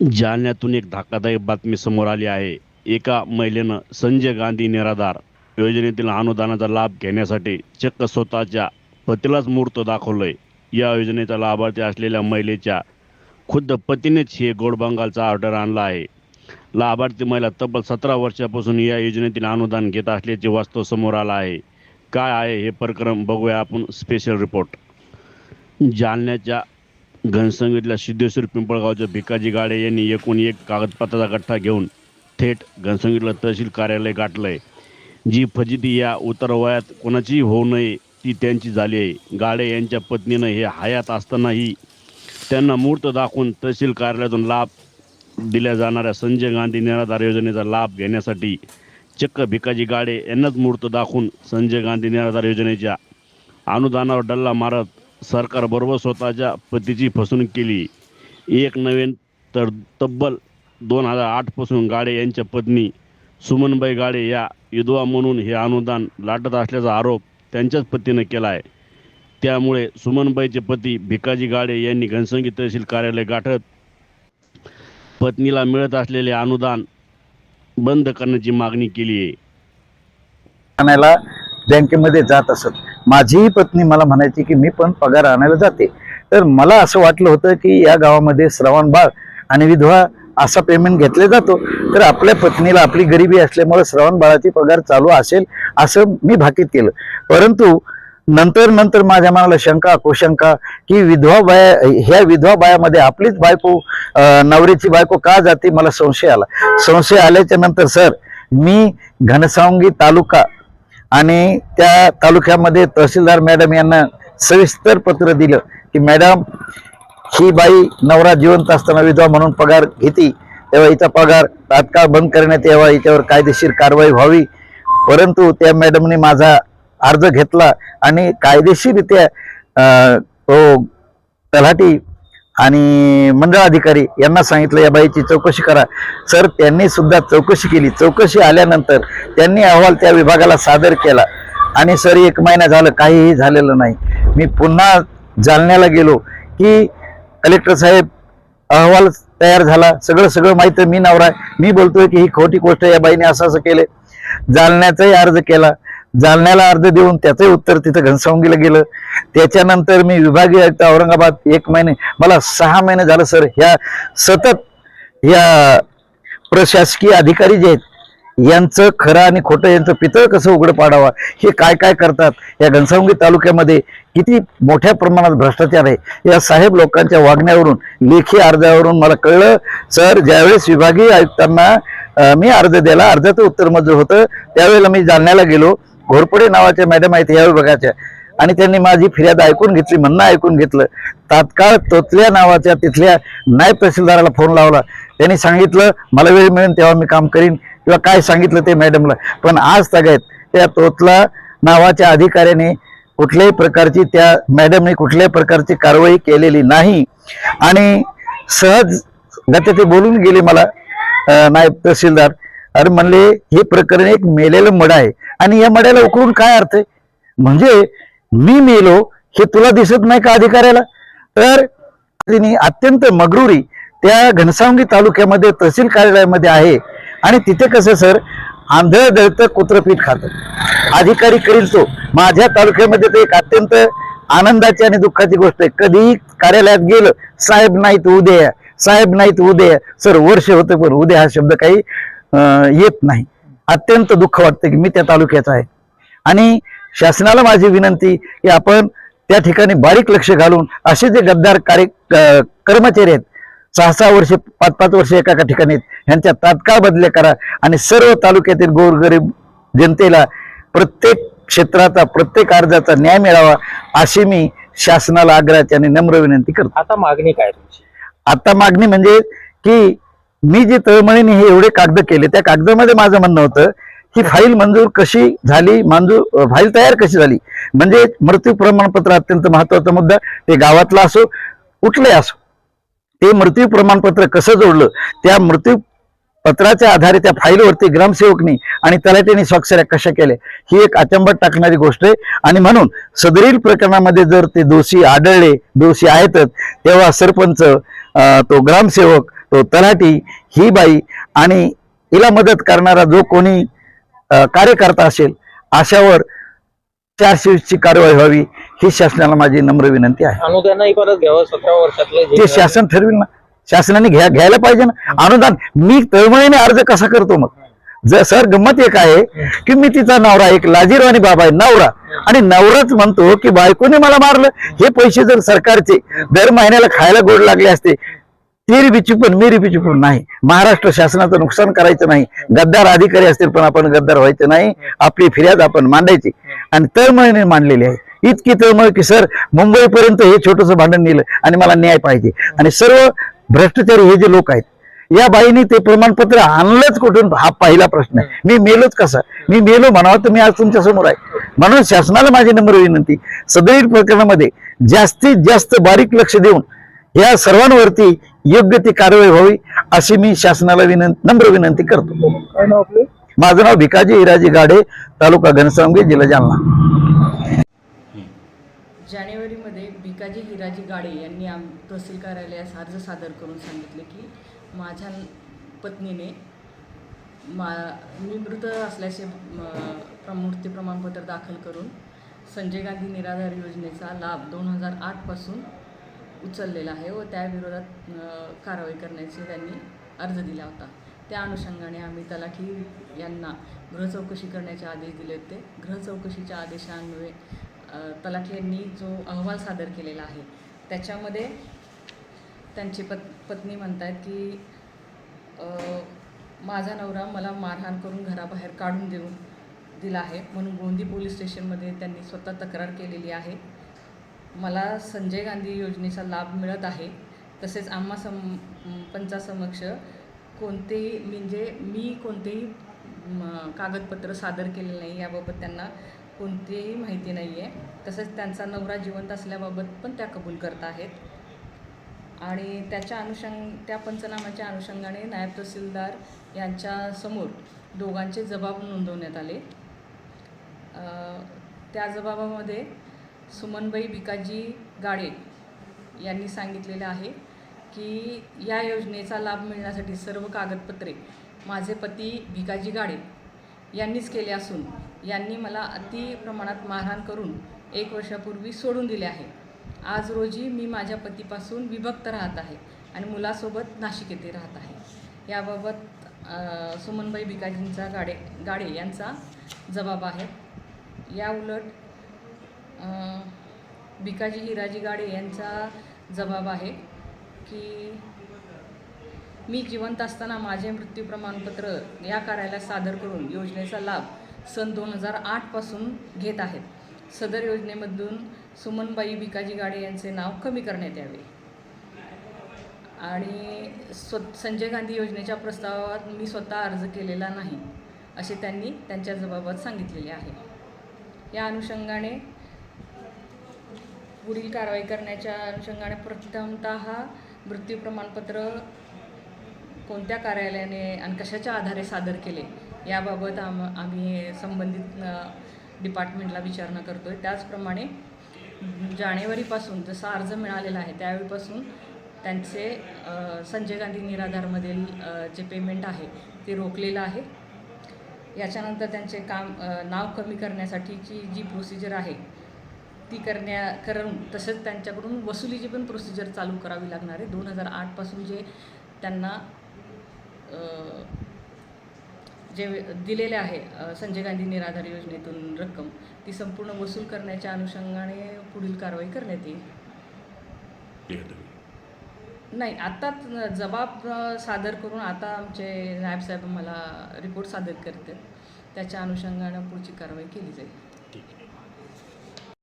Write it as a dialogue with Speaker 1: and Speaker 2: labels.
Speaker 1: जालन्यातून एक धक्कादायक बातमी समोर आली आहे. एका महिलेनं संजय गांधी निराधार योजनेतील अनुदानाचा लाभ घेण्यासाठी चक्क स्वतःच्या पतीलाच मूर्त दाखवलंय. या योजनेचा लाभार्थी असलेल्या महिलेच्या खुद्द पतीनेच हे गोडबंगालचा ऑर्डर आणला आहे. लाभार्थी महिला तब्बल सतरा वर्षापासून या योजनेतील अनुदान घेत असल्याचे वास्तव समोर आलं आहे. काय आहे हे प्रकरण बघूया आपण. Special report. जालन्याच्या घनसंगीतल्या सिद्धेश्वर पिंपळगावच्या भिकाजी गाडे यांनी एकूण एक कागदपत्राचा गठ्ठा घेऊन थेट घनसंगीतला तहसील कार्यालय गाठलंय. जी फजिती या उतरवयात कोणाचीही होऊ नये ती त्यांची झाली आहे. गाडे यांच्या पत्नीनं हे हयात असतानाही त्यांना मूर्त दाखवून तहसील कार्यालयातून लाभ दिल्या जाणाऱ्या संजय गांधी निराधार योजनेचा लाभ घेण्यासाठी चक्क भिकाजी गाडे यांनाच मूर्त दाखवून संजय गांधी निराधार योजनेच्या अनुदानावर डल्ला मारत सरकारबरोबर स्वतःच्या पतीची फसवणूक केली. एक नवीन तर तब्बल दोन हजार आठपासून गाडे यांच्या पत्नी सुमनबाई गाडे या विधवा म्हणून हे अनुदान लाटत असल्याचा आरोप त्यांच्याच पतीनं केला आहे त्यामुळे सुमनबाईचे पती भिकाजी गाडे यांनी घनसंगी तहसील कार्यालय गाठत पत्नीला मिळत असलेले अनुदान बंद करण्याची मागणी केली आहे
Speaker 2: बँकेमध्ये जात असत. माझीही पत्नी मला म्हणायची की मी पण पगार आणायला जाते. तर मला असं वाटलं होतं की या गावामध्ये श्रवण बाळ आणि विधवा असा पेमेंट घेतले जातो. तर आपल्या पत्नीला आपली गरिबी असल्यामुळे श्रवण बाळाची पगार चालू असेल असं मी भाकीत केलं. परंतु नंतर नंतर माझ्या मनाला शंका कुशंका की विधवा बाया ह्या विधवा बायामध्ये आपलीच बायको नवरीची बायको का जाते? मला संशय आला. संशय आल्याच्यानंतर सर मी घनसावंगी तालुका आणि त्या तालुक्यामध्ये तहसीलदार मॅडम यांना सविस्तर पत्र दिलं की मॅडम ही बाई नवरा जिवंत असताना विधवा म्हणून पगार घेती तेव्हा हिचा पगार तात्काळ बंद करण्यात यावा हिच्यावर कायदेशीर कारवाई व्हावी. परंतु त्या मॅडमने माझा अर्ज घेतला आणि कायदेशीररित्या तो तलाठी आणि मंडळ अधिकारी यांना सांगितलं या बाईची चौकशी करा. सर त्यांनी सुद्धा चौकशी केली. चौकशी आल्यानंतर त्यांनी अहवाल त्या विभागाला सादर केला. आणि सर एक महिना झालं काहीही झालेलं नाही. मी पुन्हा जालन्याला गेलो की कलेक्टर साहेब अहवाल तयार झाला. सगळं सगळं माहिती मी नवरा मी बोलतोय की ही खोटी गोष्ट या बाईने असं असं केलं. जालन्याचाही अर्ज केला. जालन्याला अर्ज देऊन त्याचंही उत्तर तिथं घनसावंगीला गेलं. त्याच्यानंतर मी विभागीय आयुक्त औरंगाबाद एक महिने मला सहा महिने झालं सर. ह्या सतत या प्रशासकीय अधिकारी जे आहेत यांचं खरं आणि खोटं यांचं पितळ कसं उघडं पाडावा हे काय काय करतात? या घनसावंगी तालुक्यामध्ये किती मोठ्या प्रमाणात भ्रष्टाचार आहे? या साहेब लोकांच्या वागण्यावरून लेखी अर्जावरून मला कळलं सर ज्यावेळेस विभागीय आयुक्तांना मी अर्ज द्यायला अर्जाचं उत्तर मंजूर होतं त्यावेळेला मी जालन्याला गेलो. घोरपडे नावाच्या मॅडम आहेत या विभागाच्या आणि त्यांनी माझी फिर्याद ऐकून घेतली म्हणणं ऐकून घेतलं. तात्काळ तोतल्या नावाच्या तिथल्या नायब तहसीलदाराला फोन लावला. त्यांनी सांगितलं मला वेळ मिळेल तेव्हा मी काम करीन. किंवा काय सांगितलं ते मॅडमला पण आज सगळ्यात त्या तोतला नावाच्या अधिकाऱ्याने कुठल्याही प्रकारची त्या मॅडमने कुठल्याही प्रकारची कारवाई केलेली नाही. आणि सहज गत ते बोलून गेले मला नायब तहसीलदार. अरे म्हणले हे प्रकरण एक मेलेलं मड आहे. आणि या मड्याला उकळून काय अर्थ आहे? म्हणजे मी मेलो हे तुला दिसत नाही का अधिकाऱ्याला? तर तिने अत्यंत मगरुरी त्या घनसावंगी तालुक्यामध्ये तहसील कार्यालयामध्ये आहे आणि तिथे कसं सर? आंधळ दळतं कुत्रपीठ खातं. अधिकारी करील तो. माझ्या तालुक्यामध्ये तर एक अत्यंत आनंदाची आणि दुःखाची गोष्ट आहे. कधीही कार्यालयात गेलं साहेब नाहीत उद्या साहेब नाहीत उद्या सर वर्ष होतं पण उद्या हा शब्द काही अं, येत नाही. अत्यंत दुःख वाटतं की मी त्या तालुक्याचा आहे. आणि शासनाला माझी विनंती की आपण त्या ठिकाणी बारीक लक्ष घालून असे जे गद्दार कार्य कर्मचारी आहेत सहा सहा वर्ष पाच पाच वर्ष एका एका ठिकाणी आहेत, ह्यांच्या तात्काळ बदल्या करा आणि सर्व तालुक्यातील गोरगरीब जनतेला प्रत्येक क्षेत्राचा प्रत्येक अर्जाचा न्याय मिळावा अशी मी शासनाला आग्रहाची आणि नम्र विनंती करतो.
Speaker 3: आता मागणी काय तुमची?
Speaker 2: आता मागणी म्हणजे की मी जे तळमळीने हे एवढे कागद केले त्या कागदामध्ये माझं म्हणणं होतं ही फाईल मंजूर कशी झाली मंजूर फाईल तयार कशी झाली? म्हणजे मृत्यू प्रमाणपत्र अत्यंत महत्त्वाचा मुद्दा ते गावातला असो कुठले असो ते मृत्यू प्रमाणपत्र कसं जोडलं त्या मृत्यू पत्राच्या आधारे त्या फाईलवरती ग्रामसेवकनी आणि तलाट्याने स्वाक्षऱ्या कशा केल्या ही एक अचंबट टाकणारी गोष्ट आहे. आणि म्हणून सदरील प्रकरणामध्ये जर ते दोषी आढळले दोषी आहेतच तेव्हा सरपंच अं, तो ग्रामसेवक तो तलाठी ही बाई आणि हिला मदत करणारा जो कोणी कार्यकर्ता असेल अशावर चारशे वीसची कारवाई व्हावी ही शासनाला माझी नम्र विनंती आहे.
Speaker 3: अनुदानही परत घ्यावं सतरा वर्षातलं
Speaker 2: ते शासन ठरविल ना. शासनाने घ्या घ्यायला पाहिजे ना. अनुदान मी तळमळीने अर्ज कसा करतो मग? जर सर गंमत एक आहे की मी तिचा नवरा एक लाजीरवाणी बाबा आहे नवरा. आणि नवराच म्हणतो की बायकोने मला मारलं. हे पैसे जर सरकारचे दर महिन्याला खायला गोड लागले असते तेरी पण मेरी बिचूपण नाही. महाराष्ट्र शासनाचं नुकसान करायचं नाही. गद्दार अधिकारी असतील पण आपण गद्दार व्हायचं नाही. आपली फिर्याद आपण मांडायची. आणि तळमळीने मांडलेली आहे. इतकी तळमळ की सर मुंबईपर्यंत हे छोटस भांडण नेलं आणि मला न्याय पाहिजे. आणि सर्व भ्रष्टाचारी हे जे लोक आहेत या बाईने ते प्रमाणपत्र आणलंच कुठून? हा पहिला प्रश्न आहे. मी मेलोच कसा? मी मेलो म्हणावं तर मी आज तुमच्यासमोर आहे. म्हणून शासनाला माझी नम्र विनंती. सदैव प्रकरणामध्ये जास्तीत जास्त बारीक लक्ष देऊन या सर्वांवरती योग्य ती कारवाई व्हावी अशी मी शासनाला विनंती नम्र विनंती करतो.
Speaker 3: काय नाव आपलं?
Speaker 2: माझं नाव भिकाजी हिराजी गाडे तालुका घनसावंगी जिल्हा जालना.
Speaker 4: जानेवारीमध्ये भिकाजी हिराजी गाडे यांनी आम तहसील कार्यालयास अर्ज सादर करून सांगितले की माझ्या पत्नीने मा मी मृत असल्याचे मृत्यू प्रमाणपत्र दाखल करून संजय गांधी निराधार योजनेचा लाभ दोन हजार आठपासून उचललेला आहे व त्या विरोधात कारवाई करण्याचे त्यांनी अर्ज दिला होता. त्या अनुषंगाने आम्ही तलाठी यांना गृह चौकशी करण्याचे आदेश दिले होते. गृह चौकशीच्या आदेशान्वये तलाठी यांनी जो अहवाल सादर केलेला आहे त्याच्यामध्ये त्यांची पत पत्नी म्हणतायत की माझा नवरा मला मारहाण करून घराबाहेर काढून देऊन दिला आहे. म्हणून गोंदी पोलीस स्टेशनमध्ये त्यांनी स्वतः तक्रार केलेली आहे. मला संजय गांधी योजनेचा लाभ मिळत आहे. तसेच आम्हा सम पंचासमक्ष कोणतेही म्हणजे मी कोणतेही कागदपत्र सादर केले नाही याबाबत त्यांना कोणतीही माहिती नाही आहे तसेच त्यांचा नवरा जिवंत असल्याबाबत पण त्या कबूल करत आहेत. आणि त्याच्या अनुषंग त्या पंचनामाच्या अनुषंगाने नायब तहसीलदार यांच्यासमोर दोघांचे जबाब नोंदवण्यात आले. त्या जबाबामध्ये सुमनबाई भिकाजी गाडे यांनी सांगितलेलं आहे की या योजनेचा लाभ मिळण्यासाठी सर्व कागदपत्रे माझे पती भिकाजी गाडे यांनीच केले असून यांनी मला अति प्रमाणात मारहाण करून एक वर्षापूर्वी सोडून दिले आहे. आज रोजी मी माझ्या पतीपासून विभक्त राहत आहे आणि मुलासोबत नाशिक येथे राहत आहे. याबाबत सुमनबाई भिकाजींचा गाडे गाडे यांचा जबाब आहे. या उलट भिकाजी हिराजी गाडे यांचा जबाब आहे की मी जिवंत असताना माझे मृत्यू प्रमाणपत्र या कार्यालयात सादर करून योजनेचा लाभ सन दोन हजार आठपासून घेत आहेत. सदर योजनेमधून सुमनबाई भिकाजी गाडे यांचे नाव कमी करण्यात यावे. आणि स्व संजय गांधी योजनेच्या प्रस्तावात मी स्वतः अर्ज केलेला नाही असे त्यांनी त्यांच्या जबाबात सांगितलेले आहे. या अनुषंगाने पुढील कारवाई करण्याच्या अनुषंगाने प्रथमतः मृत्यू प्रमाणपत्र कोणत्या कार्यालयाने आणि कशाच्या आधारे सादर केले याबाबत आम आम्ही संबंधित डिपार्टमेंटला विचारणा करतो आहे त्याचप्रमाणे जानेवारीपासून जसा अर्ज मिळालेला आहे त्यावेळीपासून त्यांचे संजय गांधी निराधारमधील जे पेमेंट आहे ते रोखलेलं आहे. याच्यानंतर त्यांचे काम नाव कमी करण्यासाठीची जी प्रोसिजर आहे ती करण्या करून तसंच त्यांच्याकडून वसुलीची पण प्रोसिजर चालू करावी लागणार आहे. दोन हजार आठपासून जे त्यांना जे दिलेले आहे संजय गांधी निराधार योजनेतून रक्कम ती संपूर्ण वसूल करण्याच्या अनुषंगाने पुढील कारवाई करण्यात येईल. नाही आत्ताच जबाब सादर करून आता आमचे नायब साहेब मला रिपोर्ट सादर करतात. त्याच्या अनुषंगानं पुढची कारवाई केली जाईल.